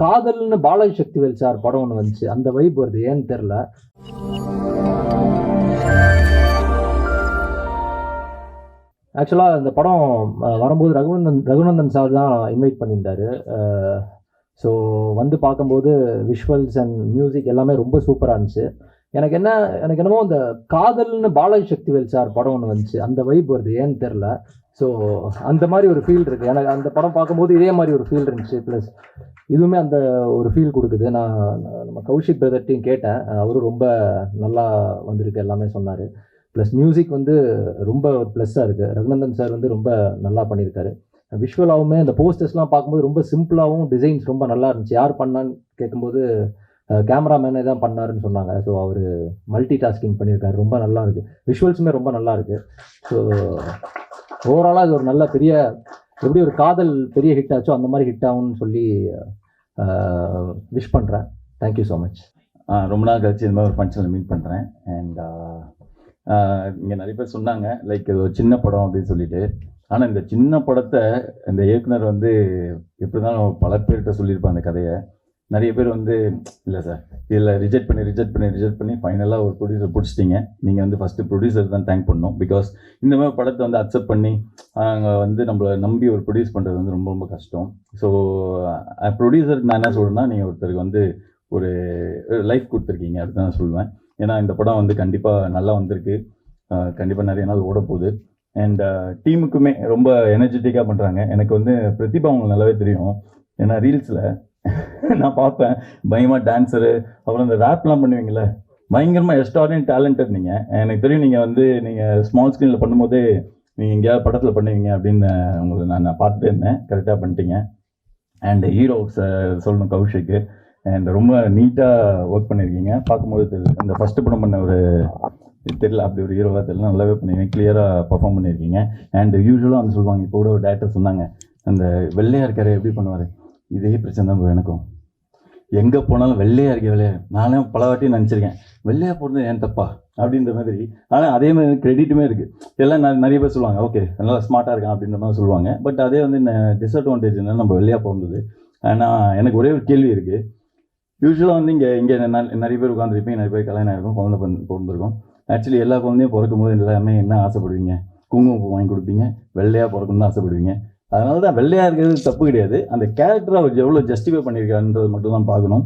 காதல்னு பாலாஜி சக்திவேல் சார் படம் ஒன்று வந்துச்சு. அந்த வைப் வருது. ஏன்னு தெரில ஆக்சுவலாக இந்த படம் வரும்போது ரகுநந்தன் ரகுநந்தன் சார் தான் இன்வைட் பண்ணியிருந்தாரு. ஸோ வந்து பார்க்கும்போது விஷுவல்ஸ் அண்ட் மியூசிக் எல்லாமே ரொம்ப சூப்பராக இருந்துச்சு. எனக்கு என்ன எனக்கு என்னமோ இந்த காதல்னு பாலாஜி சக்திவேல் சார் படம் ஒன்று வந்துச்சு. அந்த வைப் வருது. ஏன்னு தெரில ஸோ அந்த மாதிரி ஒரு ஃபீல் இருக்குது எனக்கு அந்த படம் பார்க்கும்போது இதே மாதிரி ஒரு ஃபீல் இருந்துச்சு. ப்ளஸ் இதுவுமே அந்த ஒரு ஃபீல் கொடுக்குது. நான் நம்ம கௌஷிக் பிரதர்ட்டையும் கேட்டேன். அவரும் ரொம்ப நல்லா வந்திருக்கு எல்லாமே சொன்னார். ப்ளஸ் மியூசிக் வந்து ரொம்ப ப்ளஸ்ஸாக இருக்குது ரகுநந்தன் சார் வந்து ரொம்ப நல்லா பண்ணியிருக்காரு விஷுவலாகவுமே அந்த போஸ்டர்ஸ்லாம் பார்க்கும்போது ரொம்ப சிம்பிளாகவும் டிசைன்ஸ் ரொம்ப நல்லா இருந்துச்சு. யார் பண்ணான்னு கேட்கும்போது கேமராமேனே தான் பண்ணாருன்னு சொன்னாங்க. ஸோ அவர் மல்டி டாஸ்கிங் பண்ணியிருக்காரு ரொம்ப நல்லா இருக்குது விஷுவல்ஸுமே ரொம்ப நல்லா இருக்குது ஸோ ஓவராலாக இது ஒரு நல்ல பெரிய எப்படி ஒரு காதல் பெரிய ஹிட் ஆச்சோ அந்த மாதிரி ஹிட் ஆகும்னு சொல்லி விஷ் பண்ணுறேன் தேங்க்யூ ஸோ மச் ரொம்ப நாள் கழிச்சு இந்த மாதிரி ஒரு ஃபங்க்ஷனில் மீட் பண்ணுறேன் அண்ட் இங்கே நிறைய பேர் சொன்னாங்க லைக் இது ஒரு சின்ன படம் அப்படின்னு சொல்லிட்டு. ஆனால் இந்த சின்ன படத்தை இந்த இயக்குனர் வந்து எப்படி தான் பல பேர்கிட்ட சொல்லியிருப்பான் அந்த கதையை. நிறைய பேர் வந்து இல்லை சார் இதில் ரிஜெக்ட் பண்ணி ரிஜெக்ட் பண்ணி ரிஜெக்ட் பண்ணி ஃபைனலாக ஒரு ப்ரொடியூசர் பிடிச்சிட்டிங்க. நீங்கள் வந்து ஃபஸ்ட்டு ப்ரொடியூசர் தான் தேங்க் பண்ணணும். பிகாஸ் இந்த மாதிரி படத்தை வந்து அக்செப்ட் பண்ணி அவங்க வந்து நம்மளை நம்பி ஒரு ப்ரொடியூஸ் பண்ணுறது வந்து ரொம்ப ரொம்ப கஷ்டம். ஸோ ப்ரொடியூசருக்கு நான் என்ன சொல்கிறேன்னா நீங்கள் ஒருத்தருக்கு வந்து ஒரு லைஃப் கொடுத்துருக்கீங்க. அதுதான் நான் சொல்லுவேன். ஏன்னா இந்த படம் வந்து கண்டிப்பாக நல்லா வந்திருக்கு. கண்டிப்பாக நிறைய நாள் ஓட போகுது. அண்ட் டீமுக்குமே ரொம்ப எனர்ஜெட்டிக்காக பண்ணுறாங்க எனக்கு வந்து பிரதிபா அவங்களுக்கு நல்லாவே தெரியும். ஏன்னா ரீல்ஸில் நான் பார்ப்பேன். பயமாக டான்ஸரு அப்புறம் இந்த ரேப்லாம் பண்ணுவீங்களே பயங்கரமாக எஸ்டாரின் டேலண்டட் நீங்கள் எனக்கு தெரியும் நீங்கள் வந்து நீங்கள் ஸ்மால் ஸ்க்ரீனில் பண்ணும்போதே நீங்கள் எங்கேயாவது படத்தில் பண்ணுவீங்க அப்படின்னு உங்களுக்கு நான் நான் பார்த்துட்டே இருந்தேன். கரெக்டாக பண்ணிட்டீங்க. அண்ட் ஹீரோ சொல்லணும் கௌஷிக்கு. அண்ட் ரொம்ப நீட்டாக ஒர்க் பண்ணியிருக்கீங்க பார்க்கும்போது தெரியுது இந்த ஃபஸ்ட்டு படம் பண்ண ஒரு தெரியல அப்படி ஒரு ஹீரோவாக தெரியல. நல்லாவே பண்ணியிருக்கீங்க கிளியராக பர்ஃபார்ம் பண்ணியிருக்கீங்க அண்ட் யூஸ்வலாக வந்து சொல்லுவாங்க இப்போ கூட ஒரு டேரக்டர் சொன்னாங்க அந்த வெள்ளையாக இருக்காரு எப்படி பண்ணுவார்? இதே பிரச்சனை தான் எனக்கும். எங்கே போனாலும் வெள்ளையாக இருக்க வெள்ளையா நானே பல வாட்டியும் நினச்சிருக்கேன். வெள்ளையாக போகிறது ஏன் தப்பா? அப்படின்ற மாதிரி. ஆனால் அதே மாதிரி கிரெடிட்டுமே இருக்குது எல்லாம் ந- நிறைய பேர் சொல்லுவாங்க ஓகே நல்லா ஸ்மார்ட்டாக இருக்கான் அப்படின்ற மாதிரி சொல்லுவாங்க. பட் அதே வந்து டிஸ்அட்வான்டேஜ் என்ன நம்ம வெள்ளையாக பிறந்தது. ஆனால் எனக்கு ஒரே ஒரு கேள்வி இருக்குது யூஸ்வலாக வந்து இங்கே இங்கே நிறைய பேர் உட்காந்துருப்பீங்க நிறைய பேர் கல்யாணம் ஆயிருக்கும் குழந்தை பிறந்து பிறந்திருக்கும். ஆக்சுவலி எல்லா குழந்தையும் பிறக்கும் போது எல்லாமே என்ன ஆசைப்படுவீங்க? குங்குமப்பூ வாங்கி கொடுப்பீங்க வெள்ளையாக பிறக்கணும்னு தான் ஆசைப்படுவீங்க. அதனால தான் வெள்ளையாக இருக்கிறது தப்பு கிடையாது. அந்த கேரக்டரை அவர் எவ்வளோ ஜஸ்டிஃபை பண்ணியிருக்காருன்றது மட்டும் தான் பார்க்கணும்.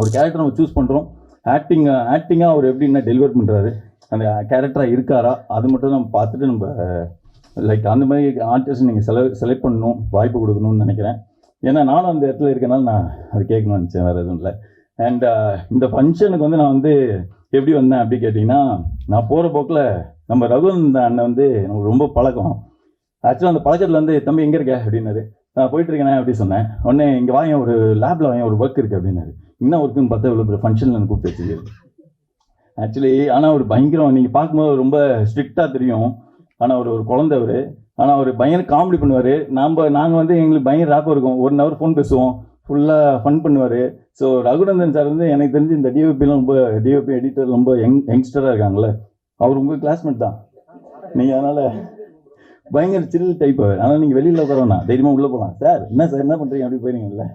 ஒரு கேரக்டர் நம்ம சூஸ் பண்ணுறோம் ஆக்டிங் ஆக்டிங்காக அவர் எப்படி என்ன டெலிவர் பண்ணுறாரு அந்த கேரக்டராக இருக்காரா? அது மட்டும் நம்ம பார்த்துட்டு நம்ம லைக் அந்த மாதிரி ஆர்டிஸ்ட் நீங்கள் செல செலக்ட் பண்ணணும் வாய்ப்பு கொடுக்கணும்னு நினைக்கிறேன். ஏன்னா நானும் அந்த இடத்துல இருக்கனால நான் அது கேட்கணும்னு நினச்சேன் வேறு எதுவும் இல்லை. அண்ட் uh, இந்த ஃபங்க்ஷனுக்கு வந்து நான் வந்து எப்படி வந்தேன் அப்படி கேட்டிங்கன்னா நான் போகிற போக்கில் நம்ம ரகுநந்த அண்ணன் வந்து நமக்கு ரொம்ப பழக்கம். ஆக்சுவலாக அந்த பழக்கத்தில் வந்து தம்பி எங்கே இருக்க? அப்படின்னாரு. நான் போயிட்டு இருக்கேனே அப்படி சொன்னேன். உடனே இங்கே வாங்க ஒரு லேபில் வாங்க ஒரு ஒர்க் இருக்குது அப்படின்னாரு. என்ன ஒர்க்குன்னு பார்த்தா இவ்வளோ பெரிய ஃபங்க்ஷனில் எனக்கு கூப்பிட்டு வச்சுருக்கு ஆக்சுவலி ஆனால் ஒரு பயங்கரம் நீங்கள் பார்க்கும்போது ரொம்ப ஸ்ட்ரிக்டாக தெரியும். ஆனால் ஒரு ஒரு குழந்தவர் ஆனால் அவர் பயங்கர காமெடி பண்ணுவார். நாம் நாங்கள் வந்து எங்களுக்கு பயங்கர ரேப்பாக இருக்கும். ஒன் ஹவர் ஃபோன் பேசுவோம். ஃபுல்லாக ஃபன் பண்ணுவார். ஸோ ரகுநந்தன் சார் வந்து எனக்கு தெரிஞ்சு இந்த டிஓபிலாம் ரொம்ப டிஓபி எடிட்டர் ரொம்ப யங் யங்ஸ்டராக இருக்காங்களே அவர் உங்கள் கிளாஸ்மேட் தான். நீங்கள் அதனால் பயங்கர சில் டைப் ஆனால் நீங்கள் வெளியில் உட்காரணும் தைரியமாக உள்ளே போகலாம் சார் என்ன சார் என்ன பண்ணுறீங்க அப்படி போயிருங்கல்ல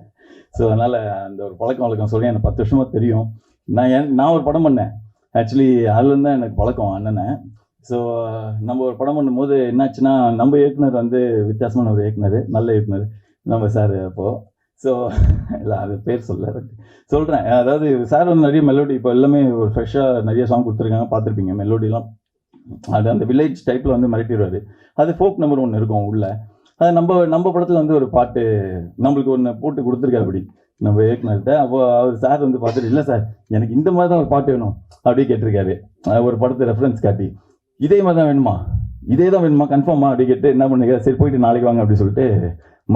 ஸோ அதனால் அந்த ஒரு பழக்கம் வழக்கம் சொல்லி எனக்கு பத்து வருஷமாக தெரியும். நான் என் நான் ஒரு படம் பண்ணேன். ஆக்சுவலி அதுலேருந்து தான் எனக்கு பழக்கம் அண்ணனை. ஸோ நம்ம ஒரு படம் பண்ணும்போது என்னாச்சுன்னா நம்ம இயக்குனர் வந்து வித்தியாசமான ஒரு இயக்குனர் நல்ல இயக்குனர். நம்ம சார் அப்போது ஸோ இல்லை அது பேர் சொல்ல சொல்கிறேன் அதாவது சார் வந்து நிறைய மெலோடி இப்போ எல்லாமே ஒரு ஃப்ரெஷ்ஷாக நிறைய சாங் கொடுத்துருக்காங்க பார்த்துருப்பீங்க. மெலோடிலாம் அது அந்த வில்லேஜ் டைப்பில் வந்து மிரட்டிடுவார். அது ஃபோக் நம்பர் ஒன்று இருக்கும் உள்ள. அது நம்ம நம்ம படத்தில் வந்து ஒரு பாட்டு நம்மளுக்கு ஒன்று போட்டு கொடுத்துருக்காரு அப்படி. நம்ம இயக்குனர்கிட்ட. அப்போ அவர் சார் வந்து பார்த்துட்டு இல்லை சார் எனக்கு இந்த மாதிரி தான் ஒரு பாட்டு வேணும். அப்படி கேட்டிருக்காரு. ஒரு படத்தை ரெஃபரன்ஸ் காட்டி இதே மாதிரி தான் வேணுமா? இதே தான் வேணுமா? கன்ஃபார்மா அப்படி கேட்டு என்ன பண்ணுங்க? சரி போயிட்டு நாளைக்கு வாங்க. அப்படின்னு சொல்லிட்டு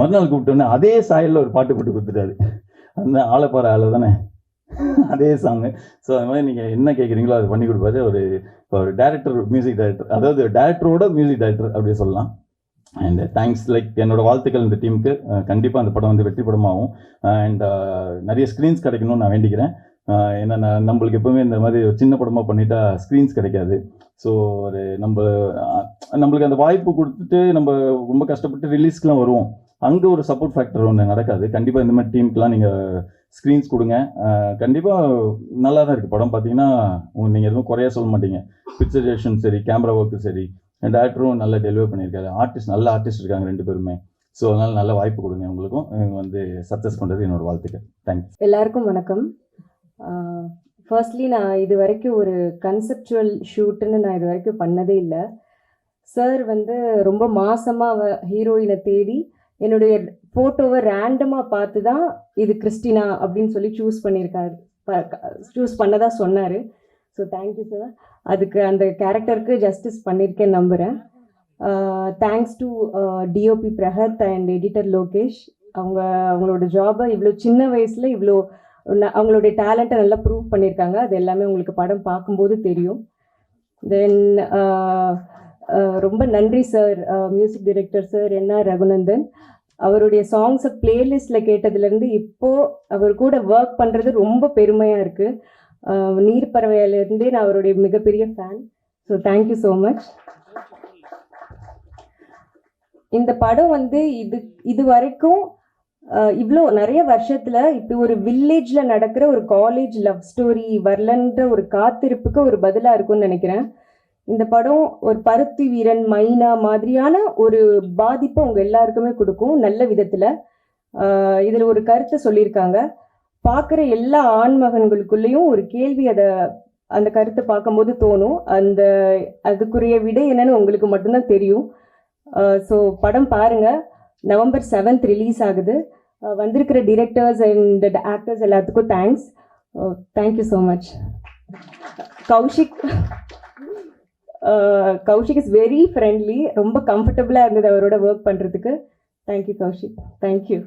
மறுநாள் கூப்பிட்டோன்னே அதே சாயலில் ஒரு பாட்டு போட்டு கொடுத்துட்டாரு. அந்த ஆளப்பாறை ஆளை தானே. அதே சாங்கு ஸோ அது மாதிரி நீங்கள் என்ன கேட்குறீங்களோ அது பண்ணி கொடுப்பாரு. ஒரு ஒரு டேரக்டர் மியூசிக் டைரக்டர் அதாவது டேரக்டரோட மியூசிக் டைரக்டர் அப்படி சொல்லலாம். அண்ட் தேங்க்ஸ் லைக் என்னோட வாழ்த்துக்கள் இந்த டீமுக்கு கண்டிப்பாக அந்த படம் வந்து வெற்றி படமாகும். அண்ட் நிறைய ஸ்க்ரீன்ஸ் கிடைக்கணும்னு நான் வேண்டிக்கிறேன். ஏன்னா நான் நம்மளுக்கு எப்பவுமே இந்த மாதிரி ஒரு சின்ன படமாக பண்ணிட்டா ஸ்க்ரீன்ஸ் கிடைக்காது. ஸோ ஒரு நம்ம நம்மளுக்கு அந்த வாய்ப்பு கொடுத்துட்டு நம்ம ரொம்ப கஷ்டப்பட்டு ரிலீஸ்க்குலாம் வருவோம். அங்கே ஒரு சப்போர்ட் ஃபேக்டர் ஒன்று நடக்காது. கண்டிப்பாக இந்த மாதிரி டீமுக்குலாம் நீங்கள் ஸ்க்ரீன்ஸ் கொடுங்க. கண்டிப்பாக நல்லா தான் இருக்குது படம் பார்த்தீங்கன்னா நீங்கள் எதுவும் குறையா சொல்ல மாட்டீங்க. பிக்சரேஷன் சரி கேமரா ஒர்க்கு சரி டேரக்டரும் நல்லா டெலிவர் பண்ணியிருக்காரு. ஆர்டிஸ்ட் நல்ல ஆர்டிஸ்ட் இருக்காங்க ரெண்டு பேருமே. ஸோ அதனால் நல்ல வாய்ப்பு கொடுங்க உங்களுக்கும். இவங்க வந்து சக்ஸஸ் பண்ணுறது என்னோட வாழ்த்துக்கள். தேங்க்ஸ் எல்லாருக்கும் வணக்கம். ஃபர்ஸ்ட்லி நான் இது வரைக்கும் ஒரு கன்செப்சுவல் ஷூட்டுன்னு நான் இது வரைக்கும் பண்ணதே இல்லை. சார் வந்து ரொம்ப மாசமாக ஹீரோயினை தேடி என்னுடைய ஃபோட்டோவை ரேண்டமாக பார்த்து தான் இது கிறிஸ்டினா அப்படின்னு சொல்லி சூஸ் பண்ணியிருக்காரு சூஸ் பண்ணதாக சொன்னார். ஸோ தேங்க்யூ சார் அதுக்கு அந்த கேரக்டருக்கு ஜஸ்டிஸ் பண்ணியிருக்கேன் நம்புகிறேன் thanks to DOP Brahat and editor Lokesh. அவங்க அவங்களோட ஜாபை இவ்வளோ சின்ன வயசில் இவ்வளோ அவங்களுடைய டேலண்ட்டை நல்லா ப்ரூவ் பண்ணியிருக்காங்க அது எல்லாமே உங்களுக்கு படம் பார்க்கும்போது தெரியும். தென் ரொம்ப நன்றி sir music director sir N R Raghunandan. அவருடைய சாங்ஸை பிளேலிஸ்டில் கேட்டதுலேருந்து இப்போ அவர் கூட ஒர்க் பண்ணுறது ரொம்ப பெருமையாக இருக்குது நீர் பறவையிலேருந்தே நான் அவருடைய மிகப்பெரிய fan so thank you so much இந்த படம் வந்து இது இது வரைக்கும் இவ்வளோ நிறைய வருஷத்துல இப்படி ஒரு வில்லேஜ்ல நடக்கிற ஒரு காலேஜ் லவ் ஸ்டோரி வரலன்ற ஒரு காத்திருப்புக்கு ஒரு பதிலா இருக்கும்னு நினைக்கிறேன். இந்த படம் ஒரு பருத்தி வீரன் மைனா மாதிரியான ஒரு பாதிப்பை உங்க எல்லாருக்குமே கொடுக்கும் நல்ல விதத்துல. இதில் இதுல ஒரு கருத்தை சொல்லியிருக்காங்க. பார்க்குற எல்லா ஆண்மகன்களுக்குள்ளேயும் ஒரு கேள்வி அதை அந்த கருத்தை பார்க்கும்போது தோணும். அந்த அதுக்குரிய விடை என்னன்னு உங்களுக்கு மட்டும்தான் தெரியும். ஸோ படம் பாருங்க. நவம்பர் செவன்த் ரிலீஸ் ஆகுது. வந்திருக்கிற டிரெக்டர்ஸ் அண்ட் ஆக்டர்ஸ் எல்லாத்துக்கும் thanks thank you so much Kaushik Kaushik is very friendly ரொம்ப கம்ஃபர்டபுளாக இருந்தது அவரோட ஒர்க் பண்ணுறதுக்கு தேங்க்யூ கௌஷிக் தேங்க்யூ